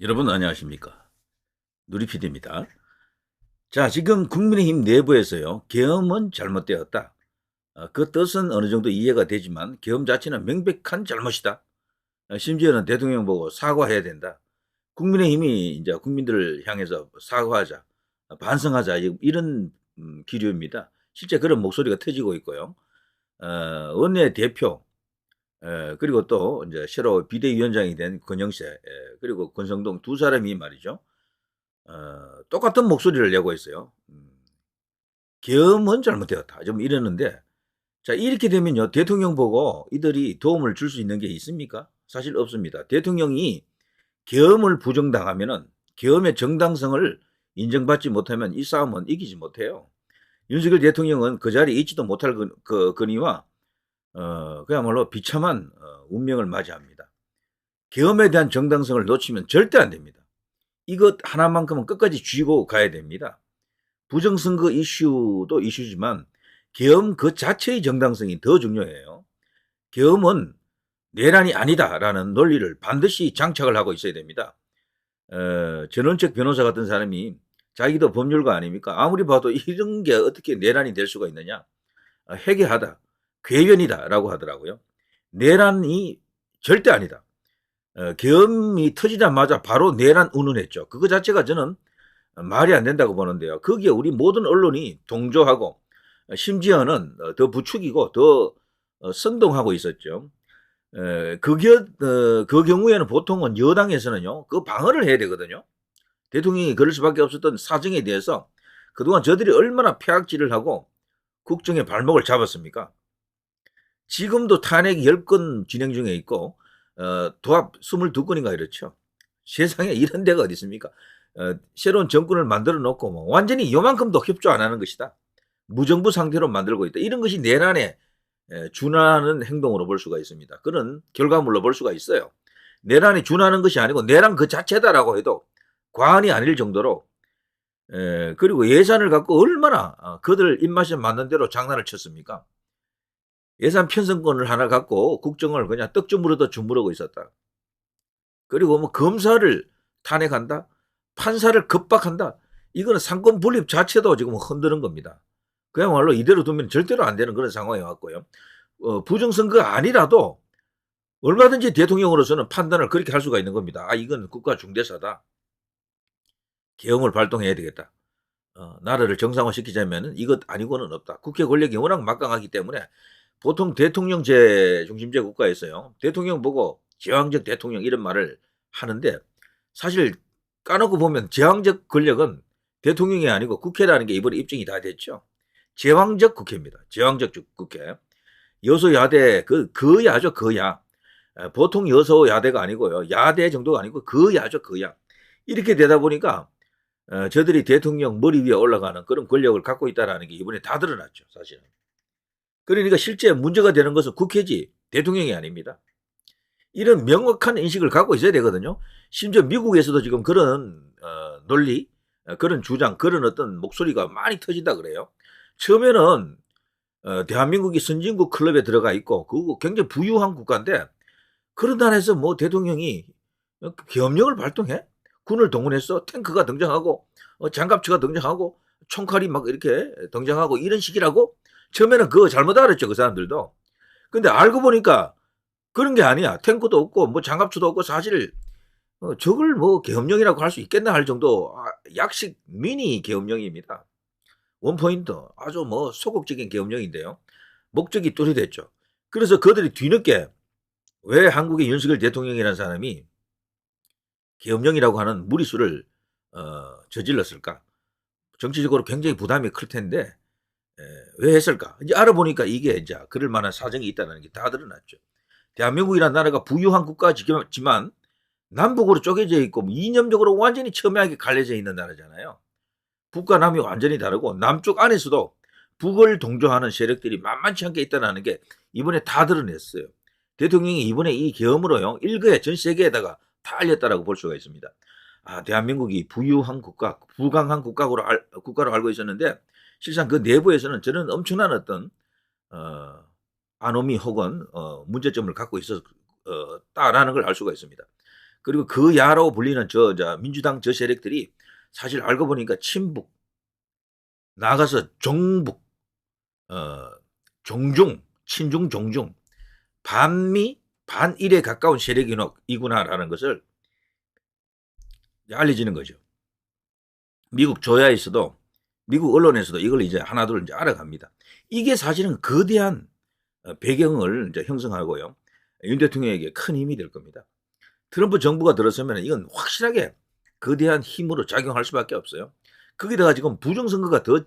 여러분 안녕하십니까 누리피디입니다. 자 지금 국민의힘 내부에서요 계엄은 잘못되었다. 어, 그 뜻은 어느 정도 이해가 되지만 계엄 자체는 명백한 잘못이다. 어, 심지어는 대통령 보고 사과해야 된다. 국민의힘이 이제 국민들을 향해서 사과하자, 어, 반성하자 이- 이런 음, 기류입니다. 실제 그런 목소리가 터지고 있고요. 어, 원내 대표 에, 그리고 또 이제 새로 비대위원장이 된 권영세 에, 그리고 권성동 두 사람이 말이죠. 어, 똑같은 목소리를 내고 있어요. 음, 계엄은 잘못되었다. 좀 이러는데 자 이렇게 되면요 대통령 보고 이들이 도움을 줄 수 있는 게 있습니까? 사실 없습니다. 대통령이 계엄을 부정당하면은 계엄의 정당성을 인정받지 못하면 이 싸움은 이기지 못해요. 윤석열 대통령은 그 자리에 있지도 못할 그, 그 거니와 어, 그야말로 비참한 어, 운명을 맞이합니다. 계엄에 대한 정당성을 놓치면 절대 안 됩니다. 이것 하나만큼은 끝까지 쥐고 가야 됩니다. 부정선거 이슈도 이슈지만 계엄 그 자체의 정당성이 더 중요해요. 계엄은 내란이 아니다라는 논리를 반드시 장착을 하고 있어야 됩니다. 어, 전원책 변호사 같은 사람이 자기도 법률가 아닙니까? 아무리 봐도 이런 게 어떻게 내란이 될 수가 있느냐? 어, 회개하다. 괴변이다라고 하더라고요. 내란이 절대 아니다. 어, 계엄이 터지자마자 바로 내란 운운했죠. 그거 자체가 저는 말이 안 된다고 보는데요. 거기에 우리 모든 언론이 동조하고 어, 심지어는 어, 더 부추기고 더 어, 선동하고 있었죠. 에, 그, 겨, 어, 그 경우에는 보통은 여당에서는요, 그 방어를 해야 되거든요. 대통령이 그럴 수밖에 없었던 사정에 대해서 그동안 저들이 얼마나 폐악질을 하고 국정의 발목을 잡았습니까? 지금도 탄핵 10건 진행 중에 있고 어, 도합 22건인가 이렇죠. 세상에 이런 데가 어디 있습니까? 어, 새로운 정권을 만들어 놓고 뭐 완전히 요만큼도 협조 안 하는 것이다. 무정부 상태로 만들고 있다. 이런 것이 내란에 에, 준하는 행동으로 볼 수가 있습니다. 그런 결과물로 볼 수가 있어요. 내란이 준하는 것이 아니고 내란 그 자체다라고 해도 과언이 아닐 정도로 에, 그리고 예산을 갖고 얼마나 어, 그들 입맛에 맞는 대로 장난을 쳤습니까? 예산 편성권을 하나 갖고 국정을 그냥 떡 주무르듯 주무르고 있었다. 그리고 뭐 검사를 탄핵한다? 판사를 급박한다? 이거는 상권 분립 자체도 지금 흔드는 겁니다. 그야말로 이대로 두면 절대로 안 되는 그런 상황이 왔고요. 어, 부정선거가 아니라도 얼마든지 대통령으로서는 판단을 그렇게 할 수가 있는 겁니다. 아, 이건 국가 중대사다. 계엄을 발동해야 되겠다. 어, 나라를 정상화시키자면 이것 아니고는 없다. 국회 권력이 워낙 막강하기 때문에 보통 대통령제 중심제 국가에서요. 대통령 보고 제왕적 대통령 이런 말을 하는데 사실 까놓고 보면 제왕적 권력은 대통령이 아니고 국회라는 게 이번에 입증이 다 됐죠. 제왕적 국회입니다. 제왕적 국회. 여소야대 그 그야죠 그야. 에, 보통 여소야대가 아니고요. 야대 정도가 아니고 그야죠 그야. 이렇게 되다 보니까 어, 저들이 대통령 머리 위에 올라가는 그런 권력을 갖고 있다라는 게 이번에 다 드러났죠. 사실은. 그러니까 실제 문제가 되는 것은 국회지 대통령이 아닙니다. 이런 명확한 인식을 갖고 있어야 되거든요. 심지어 미국에서도 지금 그런 어, 논리, 어, 그런 주장, 그런 어떤 목소리가 많이 터진다 그래요. 처음에는 어, 대한민국이 선진국 클럽에 들어가 있고 그거 굉장히 부유한 국가인데 그런 단에서 뭐 대통령이 계엄령을 발동해 군을 동원해서 탱크가 등장하고 어, 장갑차가 등장하고 총칼이 막 이렇게 등장하고 이런 식이라고 처음에는 그거 잘못 알았죠 그 사람들도. 근데 알고 보니까 그런 게 아니야. 탱크도 없고 뭐 장갑차도 없고 사실 어, 저걸 뭐 계엄령이라고 할 수 있겠나 할 정도 아, 약식 미니 계엄령입니다. 원포인트. 아주 뭐 소극적인 계엄령인데요. 목적이 뚜렷했죠. 그래서 그들이 뒤늦게 왜 한국의 윤석열 대통령이라는 사람이 계엄령이라고 하는 무리수를 어, 저질렀을까? 정치적으로 굉장히 부담이 클 텐데 에, 왜 했을까? 이제 알아보니까 이게 이제 그럴 만한 사정이 있다는 게 다 드러났죠. 대한민국이라는 나라가 부유한 국가지만 남북으로 쪼개져 있고 뭐 이념적으로 완전히 첨예하게 갈려져 있는 나라잖아요. 북과 남이 완전히 다르고 남쪽 안에서도 북을 동조하는 세력들이 만만치 않게 있다는 게 이번에 다 드러냈어요. 대통령이 이번에 이 계엄으로요 일거에 전 세계에다가 다 알렸다라고 볼 수가 있습니다. 아 대한민국이 부유한 국가, 부강한 국가로 알, 국가로 알고 있었는데 실상 그 내부에서는 저는 엄청난 어떤 어, 아노미 혹은 어, 문제점을 갖고 있었다라는 걸 알 수가 있습니다. 그리고 그 야라고 불리는 저, 저 민주당 저 세력들이 사실 알고 보니까 친북, 나가서 종북, 어, 종중, 친중, 종중, 반미, 반일에 가까운 세력이구나라는 것을 알려지는 거죠. 미국 조야에서도 미국 언론에서도 이걸 이제 하나둘 이제 알아갑니다. 이게 사실은 거대한 어, 배경을 이제 형성하고요. 윤 대통령에게 큰 힘이 될 겁니다. 트럼프 정부가 들어서면 이건 확실하게 거대한 힘으로 작용할 수밖에 없어요. 거기다가 지금 부정선거가 더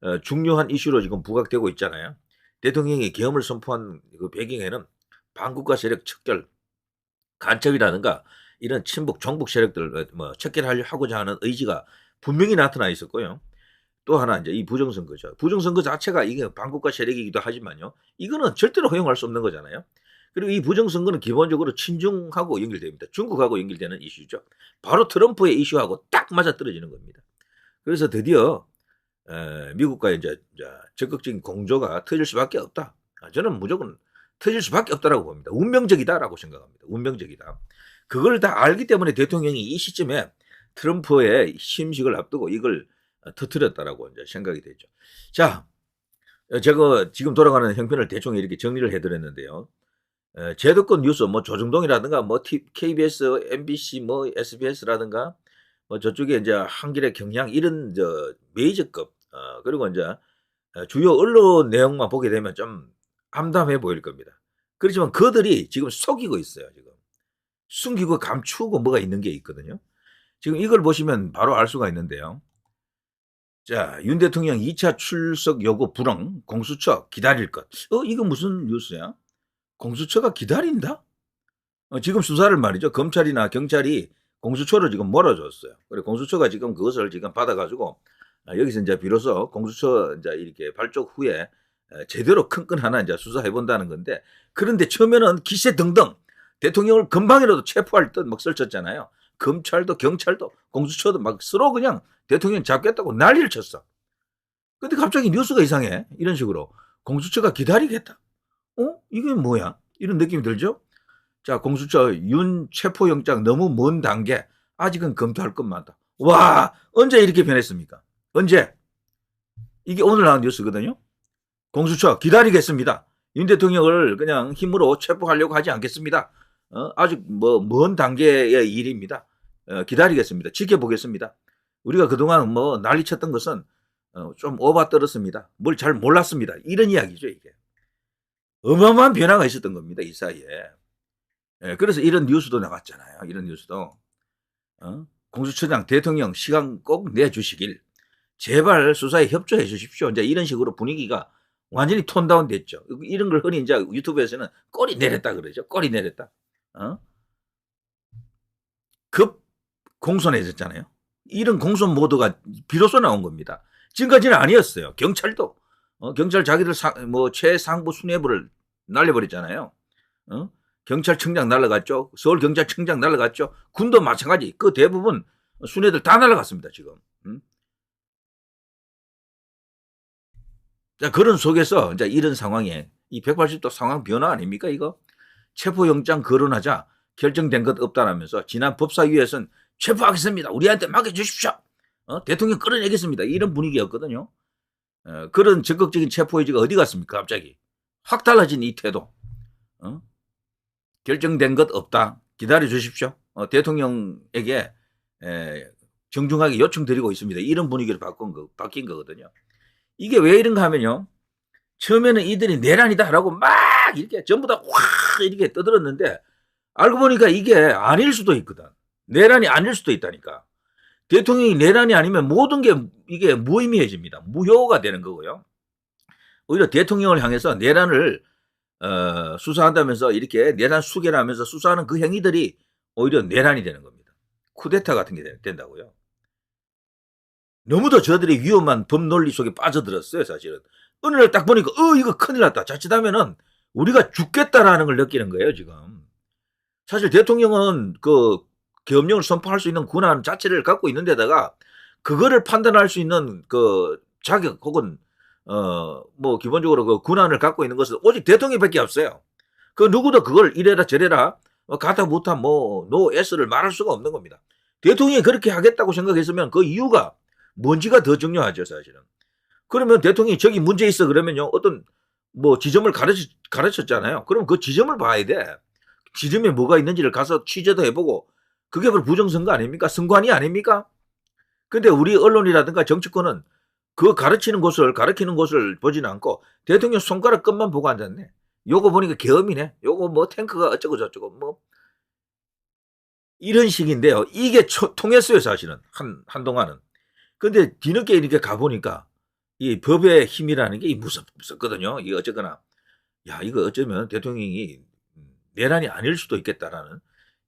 어, 중요한 이슈로 지금 부각되고 있잖아요. 대통령이 계엄을 선포한 그 배경에는 반국가 세력 척결, 간첩이라든가 이런 친북, 종북 세력들 어, 뭐 척결하고자 하는 의지가 분명히 나타나 있었고요. 또 하나 이제 이 부정선거죠. 부정선거 자체가 이게 반국가 세력이기도 하지만요. 이거는 절대로 허용할 수 없는 거잖아요. 그리고 이 부정선거는 기본적으로 친중하고 연결됩니다. 중국하고 연결되는 이슈죠. 바로 트럼프의 이슈하고 딱 맞아떨어지는 겁니다. 그래서 드디어 에, 미국과 이제, 이제 적극적인 공조가 터질 수밖에 없다. 아, 저는 무조건 터질 수밖에 없다라고 봅니다. 운명적이다라고 생각합니다. 운명적이다. 그걸 다 알기 때문에 대통령이 이 시점에 트럼프의 심식을 앞두고 이걸 터뜨렸다라고 이제 생각이 되죠. 자, 제가 지금 돌아가는 형편을 대충 이렇게 정리를 해드렸는데요. 제도권 뉴스, 뭐 조정동이라든가, 뭐 KBS, MBC, 뭐 SBS라든가, 뭐 저쪽에 이제 한길의 경향 이런 저 메이저급 어, 그리고 이제 주요 언론 내용만 보게 되면 좀 암담해 보일 겁니다. 그렇지만 그들이 지금 속이고 있어요. 지금 숨기고 감추고 뭐가 있는 게 있거든요. 지금 이걸 보시면 바로 알 수가 있는데요. 자, 윤 대통령 2차 출석 요구 불응, 공수처 기다릴 것. 어, 이거 무슨 뉴스야? 공수처가 기다린다? 어, 지금 수사를 말이죠. 검찰이나 경찰이 공수처를 지금 몰아줬어요. 그리고 공수처가 지금 그것을 지금 받아가지고 아, 여기서 이제 비로소 공수처 이제 이렇게 발족 후에 제대로 큰 건 하나 이제 수사해 본다는 건데 그런데 처음에는 기세 등등 대통령을 금방이라도 체포할 듯 막 설쳤잖아요. 검찰도 경찰도 공수처도 막 서로 그냥 대통령 잡겠다고 난리를 쳤어. 근데 갑자기 뉴스가 이상해. 이런 식으로 공수처가 기다리겠다. 어? 이게 뭐야? 이런 느낌이 들죠? 자, 공수처 윤 체포영장 너무 먼 단계. 아직은 검토할 것만 다 와, 언제 이렇게 변했습니까? 언제? 이게 오늘 나온 뉴스거든요. 공수처 기다리겠습니다. 윤 대통령을 그냥 힘으로 체포하려고 하지 않겠습니다. 어, 아직 뭐 먼 단계의 일입니다. 어, 기다리겠습니다. 지켜보겠습니다. 우리가 그동안 뭐 난리쳤던 것은 어, 좀 오바 떨었습니다. 뭘 잘 몰랐습니다. 이런 이야기죠, 이게. 어마어마한 변화가 있었던 겁니다, 이 사이에. 예, 그래서 이런 뉴스도 나왔잖아요. 이런 뉴스도. 어? 공수처장 대통령 시간 꼭 내주시길. 제발 수사에 협조해 주십시오. 이제 이런 식으로 분위기가 완전히 톤다운 됐죠. 이런 걸 흔히 이제 유튜브에서는 꼬리 내렸다 그러죠. 꼬리 내렸다. 어? 급 공손해졌잖아요. 이런 공손 모드가 비로소 나온 겁니다. 지금까지는 아니었어요. 경찰도 어, 경찰 자기들 상, 뭐 최상부 수뇌부를 날려버렸잖아요. 어? 경찰청장 날라갔죠. 서울 경찰청장 날라갔죠. 군도 마찬가지. 그 대부분 순회들 다 날라갔습니다. 지금. 음? 자 그런 속에서 이제 이런 상황에 이 180도 상황 변화 아닙니까 이거? 체포영장 거론하자 결정된 것 없다라면서 지난 법사위에서는 체포하겠습니다. 우리한테 맡겨주십시오. 어? 대통령 끌어내겠습니다. 이런 분위기였거든요. 어, 그런 적극적인 체포 의지가 어디 갔습니까? 갑자기 확 달라진 이 태도. 어? 결정된 것 없다. 기다려 주십시오. 어, 대통령에게 에, 정중하게 요청드리고 있습니다. 이런 분위기를 바꾼 거, 바뀐 거거든요. 이게 왜 이런가 하면요. 처음에는 이들이 내란이다라고 막 이렇게 전부 다 확 이렇게 떠들었는데 알고 보니까 이게 아닐 수도 있거든. 내란이 아닐 수도 있다니까. 대통령이 내란이 아니면 모든 게 이게 무의미해집니다. 무효가 되는 거고요. 오히려 대통령을 향해서 내란을 어, 수사한다면서 이렇게 내란 수계를 하면서 수사하는 그 행위들이 오히려 내란이 되는 겁니다. 쿠데타 같은 게 된다고요. 너무도 저들이 위험한 법 논리 속에 빠져들었어요, 사실은. 어느 날 딱 보니까, 어, 이거 큰일 났다. 자칫하면은 우리가 죽겠다라는 걸 느끼는 거예요, 지금. 사실 대통령은 그 계엄령을 선포할 수 있는 권한 자체를 갖고 있는 데다가 그거를 판단할 수 있는 그 자격 혹은 어 뭐 기본적으로 그 권한을 갖고 있는 것은 오직 대통령밖에 없어요. 그 누구도 그걸 이래라 저래라 뭐 가타 부타 뭐노 S를 말할 수가 없는 겁니다. 대통령이 그렇게 하겠다고 생각했으면 그 이유가 뭔지가 더 중요하죠, 사실은. 그러면 대통령이 저기 문제 있어 그러면요. 어떤 뭐 지점을 가르치, 가르쳤잖아요. 그럼 그 지점을 봐야 돼. 지점에 뭐가 있는지를 가서 취재도 해보고 그게 바로 부정선거 아닙니까? 선관위 아닙니까? 근데 우리 언론이라든가 정치권은 그 가르치는 곳을 가르치는 곳을 보지는 않고 대통령 손가락 끝만 보고 앉았네. 요거 보니까 계엄이네. 요거 뭐 탱크가 어쩌고 저쩌고 뭐 이런 식인데요. 이게 초, 통했어요, 사실은. 한, 한동안은. 근데 뒤늦게 이렇게 가보니까 이 법의 힘이라는 게 무섭, 무섭거든요. 이게 어쨌거나. 야, 이거 어쩌면 대통령이 내란이 아닐 수도 있겠다라는.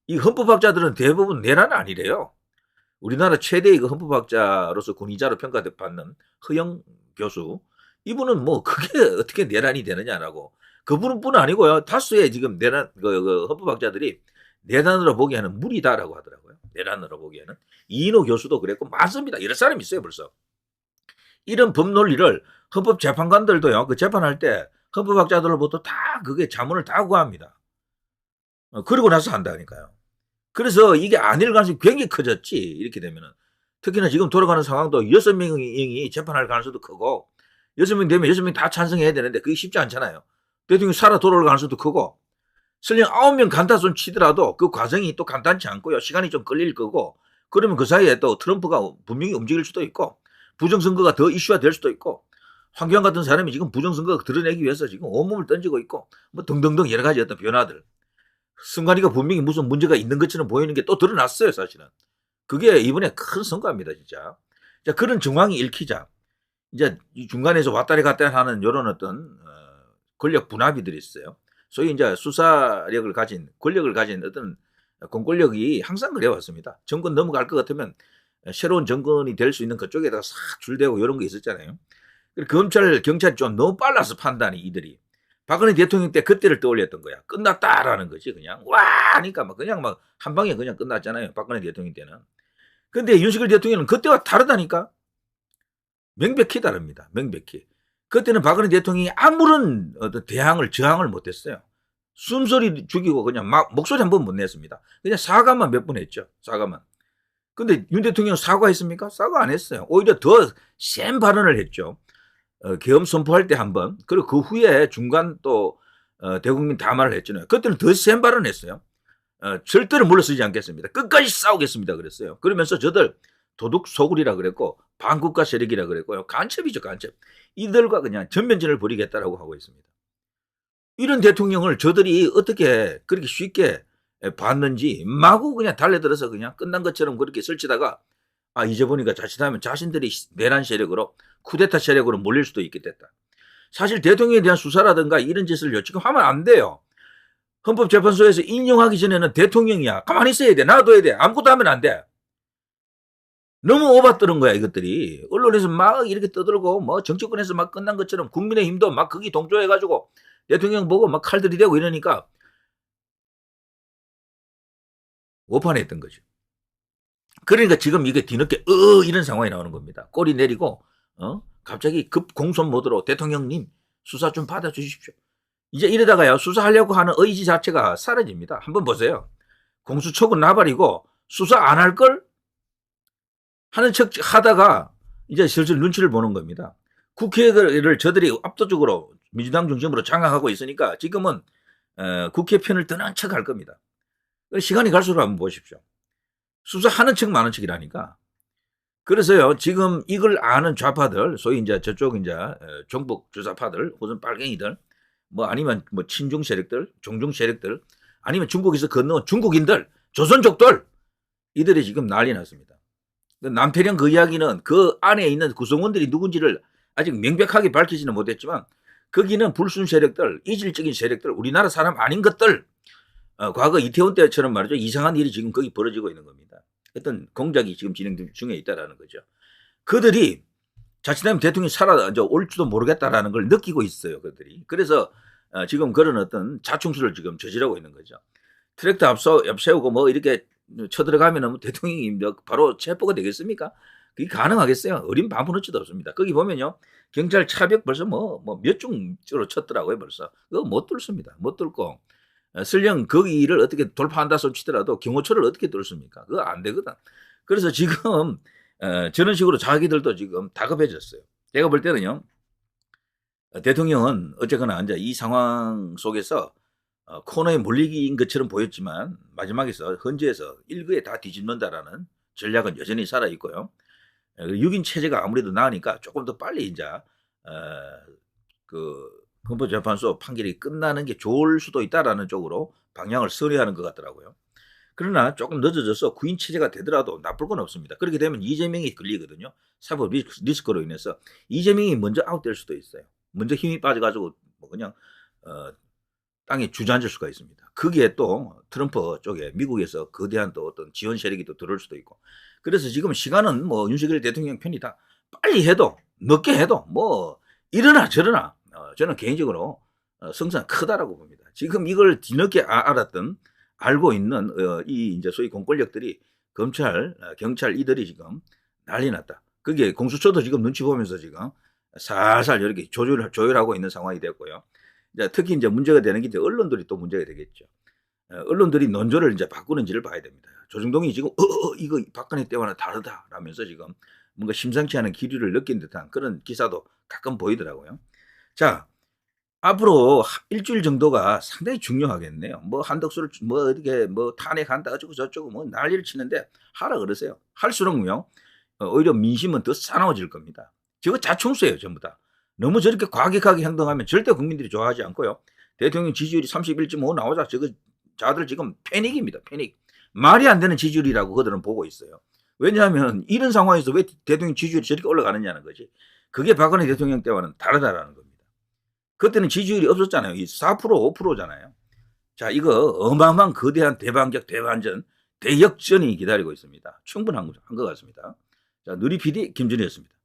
이 헌법학자들은 대부분 내란 아니래요. 우리나라 최대의 그 헌법학자로서 군의자로 평가받는 허영 교수. 이분은 뭐 그게 어떻게 내란이 되느냐라고. 그분은 뿐 아니고요. 다수의 지금 내란, 그, 그 헌법학자들이 내란으로 보기에는 무리다라고 하더라고요. 내란으로 보기에는. 이인호 교수도 그랬고 많습니다. 이런 사람이 있어요, 벌써. 이런 법 논리를 헌법 재판관들도요. 그 재판할 때 헌법학자들로부터 다 그게 자문을 다 구합니다. 어, 그러고 나서 한다니까요. 그래서 이게 아닐 가능성이 굉장히 커졌지. 이렇게 되면은. 특히나 지금 돌아가는 상황도 여섯 명이 재판할 가능성도 크고 여섯 명 되면 여섯 명 다 찬성해야 되는데 그게 쉽지 않잖아요. 대통령이 살아 돌아올 가능성도 크고 설령 아홉 명 간다손 치더라도 그 과정이 또 간단치 않고요. 시간이 좀 걸릴 거고 그러면 그 사이에 또 트럼프가 분명히 움직일 수도 있고 부정선거가 더 이슈화 될 수도 있고 황교안 같은 사람이 지금 부정선거 드러내기 위해서 지금 온몸을 던지고 있고 뭐 등등등 여러 가지 어떤 변화들. 승관이가 분명히 무슨 문제가 있는 것처럼 보이는 게 또 드러났어요 사실은. 그게 이번에 큰 성과입니다 진짜. 자 그런 정황이 읽히자. 이제 중간에서 왔다리 갔다리 하는 이런 어떤 어, 권력 분합이들이 있어요 소위 이제 수사력을 가진 권력을 가진 어떤 공권력이 항상 그래왔습니다 정권 넘어갈 것 같으면 새로운 정권이 될 수 있는 그쪽에다가 싹 줄대고 이런 거 있었잖아요. 검찰, 경찰이 좀 너무 빨라서 판단이 이들이. 박근혜 대통령 때 그때를 떠올렸던 거야. 끝났다라는 거지, 그냥. 와! 하니까 막 그냥 막 한 방에 그냥 끝났잖아요. 박근혜 대통령 때는. 근데 윤석열 대통령은 그때와 다르다니까? 명백히 다릅니다. 명백히. 그때는 박근혜 대통령이 아무런 어떤 대항을, 저항을 못했어요. 숨소리 죽이고 그냥 막 목소리 한 번 못 냈습니다. 그냥 사과만 몇 번 했죠. 사과만. 근데 윤 대통령 사과했습니까? 사과 안 했어요. 오히려 더 센 발언을 했죠. 어, 계엄 선포할 때 한 번, 그리고 그 후에 중간 또 어, 대국민 담화를 했잖아요. 그때는 더 센 발언을 했어요. 어, 절대로 물러서지 않겠습니다. 끝까지 싸우겠습니다. 그랬어요. 그러면서 저들 도둑 소굴이라 그랬고 반국가 세력이라 그랬고요. 간첩이죠, 간첩. 이들과 그냥 전면전을 벌이겠다라고 하고 있습니다. 이런 대통령을 저들이 어떻게 그렇게 쉽게 봤는지 마구 그냥 달려들어서 그냥 끝난 것처럼 그렇게 설치다가 아 이제 보니까 자칫하면 자신들이 내란 세력으로 쿠데타 세력으로 몰릴 수도 있겠다. 사실 대통령에 대한 수사라든가 이런 짓을 지금 하면 안 돼요. 헌법재판소에서 인용하기 전에는 대통령이야. 가만히 있어야 돼. 놔둬야 돼. 아무것도 하면 안 돼. 너무 오바뜨는 거야, 이것들이. 언론에서 막 이렇게 떠들고, 뭐, 정치권에서 막 끝난 것처럼 국민의힘도 막 거기 동조해가지고 대통령 보고 막 칼들이 대고 이러니까 오판했던 거죠. 그러니까 지금 이게 뒤늦게 어 이런 상황이 나오는 겁니다. 꼬리 내리고 어 갑자기 급 공손 모드로 대통령님 수사 좀 받아주십시오. 이제 이러다가요 수사하려고 하는 의지 자체가 사라집니다. 한번 보세요. 공수처은 나발이고 수사 안 할 걸 하는 척 하다가 이제 슬슬 눈치를 보는 겁니다. 국회를 저들이 압도적으로 민주당 중심으로 장악하고 있으니까 지금은 어, 국회 편을 떠난 척 할 겁니다. 시간이 갈수록 한번 보십시오. 수사하는 척 많은 척이라니까. 그래서요, 지금 이걸 아는 좌파들, 소위 이제 저쪽 이제 종북 주사파들, 혹은 빨갱이들, 뭐 아니면 뭐 친중 세력들, 종중 세력들, 아니면 중국에서 건너온 중국인들, 조선족들, 이들이 지금 난리 났습니다. 그 남태령 그 이야기는 그 안에 있는 구성원들이 누군지를 아직 명백하게 밝히지는 못했지만, 거기는 불순 세력들, 이질적인 세력들, 우리나라 사람 아닌 것들, 어, 과거 이태원 때처럼 말이죠. 이상한 일이 지금 거기 벌어지고 있는 겁니다. 어떤 공작이 지금 진행 중에 있다라는 거죠. 그들이 자칫하면 대통령이 살아 올지도 모르겠다라는 걸 느끼고 있어요. 그들이. 그래서 어, 지금 그런 어떤 자충수를 지금 저지르고 있는 거죠. 트랙터 앞서 옆세우고 뭐 이렇게 쳐들어가면은 뭐 대통령이 뭐 바로 체포가 되겠습니까? 그게 가능하겠어요? 어린 반푼어치도 없습니다. 거기 보면요. 경찰 차벽 벌써 뭐, 뭐 몇 중으로 쳤더라고요, 벌써. 그거 못 뚫습니다. 못 뚫고. 어, 설령 거기를 어떻게 돌파한다 손 치더라도 경호처를 어떻게 뚫습니까? 그거 안 되거든. 그래서 지금 어, 저런 식으로 자기들도 지금 다급해졌어요. 제가 볼 때는요. 어, 대통령은 어쨌거나 이제 이 상황 속에서 어, 코너에 몰리기인 것처럼 보였지만 마지막에서 헌재에서 일거에 다 뒤집는다라는 전략은 여전히 살아 있고요. 6인 체제가 아무래도 나으니까 조금 더 빨리 이제 어, 그 헌법재판소 판결이 끝나는 게 좋을 수도 있다라는 쪽으로 방향을 선회하는 것 같더라고요. 그러나 조금 늦어져서 구인 체제가 되더라도 나쁠 건 없습니다. 그렇게 되면 이재명이 걸리거든요. 사법 리스- 리스크로 인해서 이재명이 먼저 아웃될 수도 있어요. 먼저 힘이 빠져가지고 뭐 그냥 어, 땅에 주저앉을 수가 있습니다. 거기에 또 트럼프 쪽에 미국에서 거대한 또 어떤 지원 세력이 또 들어올 수도 있고. 그래서 지금 시간은 뭐 윤석열 대통령 편이다. 빨리 해도 늦게 해도 뭐 이러나 저러나 어, 저는 개인적으로 어, 성상 크다라고 봅니다. 지금 이걸 뒤늦게 아- 알았던 알고 있는 어, 이 이제 소위 공권력들이 검찰, 어, 경찰 이들이 지금 난리 났다. 그게 공수처도 지금 눈치 보면서 지금 살살 이렇게 조절, 조율하고 있는 상황이 됐고요. 이제 특히 이제 문제가 되는 게 이제 언론들이 또 문제가 되겠죠. 어, 언론들이 논조를 이제 바꾸는지를 봐야 됩니다. 조정동이 지금 어, 어, 이거 박근혜 때와는 다르다 라면서 지금 뭔가 심상치 않은 기류를 느낀 듯한 그런 기사도 가끔 보이더라고요. 자, 앞으로 하- 일주일 정도가 상당히 중요하겠네요. 뭐 한덕수를 뭐 어떻게 뭐 탄핵한다 어쩌고 저쩌고 뭐 난리를 치는데 하라 그러세요. 할수록요 어, 오히려 민심은 더 싸나워질 겁니다. 저거 자충수예요 전부 다. 너무 저렇게 과격하게 행동하면 절대 국민들이 좋아하지 않고요. 대통령 지지율이 31.5 나오자 저거 자들 지금 패닉입니다. 패닉. 말이 안 되는 지지율이라고 그들은 보고 있어요. 왜냐하면 이런 상황에서 왜 대통령 지지율이 저렇게 올라가느냐는 거지. 그게 박근혜 대통령 때와는 다르다라는 겁니다. 그때는 지지율이 없었잖아요. 이4% 5%잖아요. 자, 이거 어마어마한 거대한 대반격, 대반전, 대역전이 기다리고 있습니다. 충분한 것 같습니다. 자, 누리 PD 김준이었습니다.